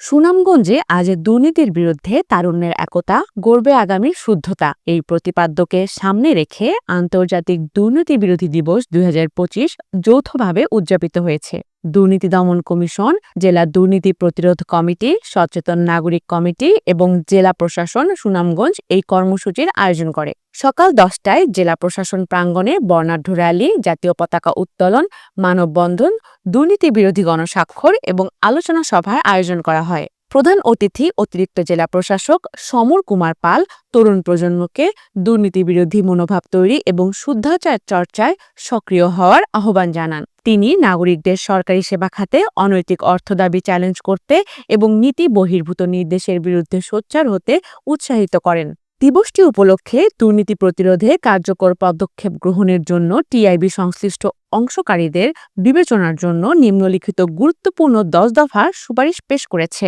সুনামগঞ্জে আজ দুর্নীতির বিরুদ্ধে তারুণ্যের একতা গর্বে আগামীর শুদ্ধতা। এই প্রতিপাদ্যকে সামনে রেখে আন্তর্জাতিক দুর্নীতি বিরোধী দিবস দুই হাজার পঁচিশ যৌথভাবে উদযাপিত হয়েছে। দুর্নীতি দমন কমিশন, জেলা দুর্নীতি প্রতিরোধ কমিটি, সচেতন নাগরিক কমিটি এবং জেলা প্রশাসন সুনামগঞ্জ এই কর্মসূচির আয়োজন করে। সকাল দশটায় জেলা প্রশাসন প্রাঙ্গণে বর্ণাঢ্য র্যালি, জাতীয় পতাকা উত্তোলন, মানববন্ধন, দুর্নীতি বিরোধী গণস্বাক্ষর এবং আলোচনা সভার আয়োজন করা হয়। প্রধান অতিথি অতিরিক্ত জেলা প্রশাসক সমর কুমার পাল, তরুণ প্রজন্মকে দুর্নীতি বিরোধী মনোভাব তৈরি এবং শুদ্ধাচার চর্চায় সক্রিয় হওয়ার আহ্বান জানান। তিনি নাগরিকদের সরকারি সেবা খাতে অনৈতিক অর্থ দাবি চ্যালেঞ্জ করতে এবং নীতি বহির্ভূত নির্দেশের বিরুদ্ধে সোচ্চার হতে উৎসাহিত করেন। দিবসটি উপলক্ষে দুর্নীতি প্রতিরোধে কার্যকর পদক্ষেপ গ্রহণের জন্য টিআইবি সংশ্লিষ্ট অংশকারীদের বিবেচনার জন্য নিম্নলিখিত গুরুত্বপূর্ণ দশ দফা সুপারিশ পেশ করেছে।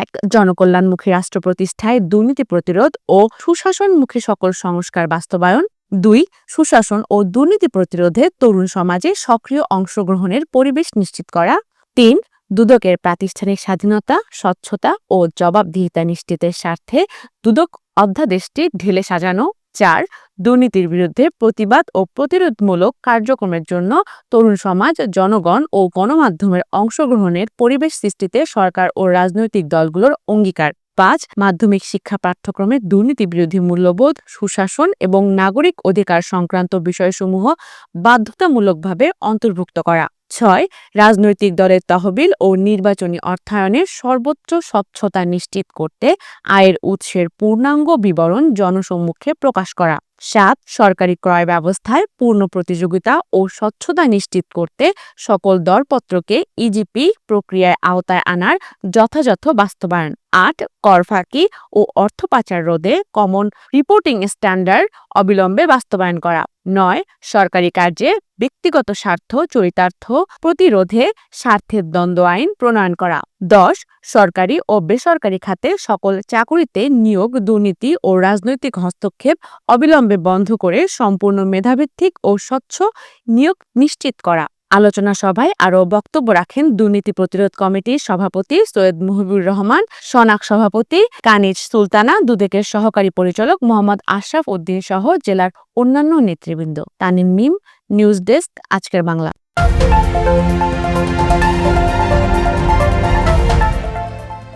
এক, জনকল্যাণমুখী রাষ্ট্র প্রতিষ্ঠায় দুর্নীতি প্রতিরোধ ও সুশাসনমুখী সকল সংস্কার বাস্তবায়ন। দুই, সুশাসন ও দুর্নীতি প্রতিরোধে তরুণ সমাজে সক্রিয় অংশগ্রহণের পরিবেশ নিশ্চিত করা। তিন, দুদকের প্রাতিষ্ঠানিক স্বাধীনতা, স্বচ্ছতা ও জবাবদিহিতা নিশ্চিতের স্বার্থে দুদক অধ্যাদেশটি ঢেলে সাজানো। চার, দুর্নীতির বিরুদ্ধে প্রতিবাদ ও প্রতিরোধমূলক কার্যক্রমের জন্য তরুণ সমাজ, জনগণ ও গণমাধ্যমের অংশগ্রহণের পরিবেশ সৃষ্টিতে সরকার ও রাজনৈতিক দলগুলোর অঙ্গীকার। পাঁচ, মাধ্যমিক শিক্ষা পাঠ্যক্রমে দুর্নীতি বিরোধী মূল্যবোধ, সুশাসন এবং নাগরিক অধিকার সংক্রান্ত বিষয়সমূহ বাধ্যতামূলকভাবে অন্তর্ভুক্ত করা। ছয়, রাজনৈতিক দলের তহবিল ও নির্বাচনী অর্থায়নের সর্বোচ্চ স্বচ্ছতা নিশ্চিত করতে আয়ের উৎসের পূর্ণাঙ্গ বিবরণ জনসম্মুখে প্রকাশ করা। সাত, সরকারি ক্রয় ব্যবস্থায় পূর্ণ প্রতিযোগিতা ও স্বচ্ছতা নিশ্চিত করতে সকল দরপত্রকে ইজিপি প্রক্রিয়ায় আওতায় আনার যথাযথ বাস্তবায়ন। আট, কর ফাঁকি ও অর্থ পাচার রোধে কমন রিপোর্টিং স্ট্যান্ডার্ড অবিলম্বে বাস্তবায়ন করা। নয়, সরকারি কার্যে ব্যক্তিগত স্বার্থ, চরিতার্থ প্রতিরোধে স্বার্থের দ্বন্দ্ব আইন প্রণয়ন করা। দশ সরকারি ও বেসরকারি খাতে সকল চাকুরিতে নিয়োগ, দুর্নীতি ও রাজনৈতিক হস্তক্ষেপ অবিলম্বে বন্ধ করে সম্পূর্ণ মেধাভিত্তিক ও স্বচ্ছ নিয়োগ নিশ্চিত করা। আলোচনা সভায় আরও বক্তব্য রাখেন দুর্নীতি প্রতিরোধ কমিটির সভাপতি সৈয়দ মুহিবুর রহমান সনাক সভাপতি কানিজ সুলতানা, দুদেকের সহকারী পরিচালক মোহাম্মদ আশরাফ উদ্দিন সহ জেলার অন্যান্য নেতৃবৃন্দ। তানিম মিম, নিউজ ডেস্ক, আজকের বাংলা।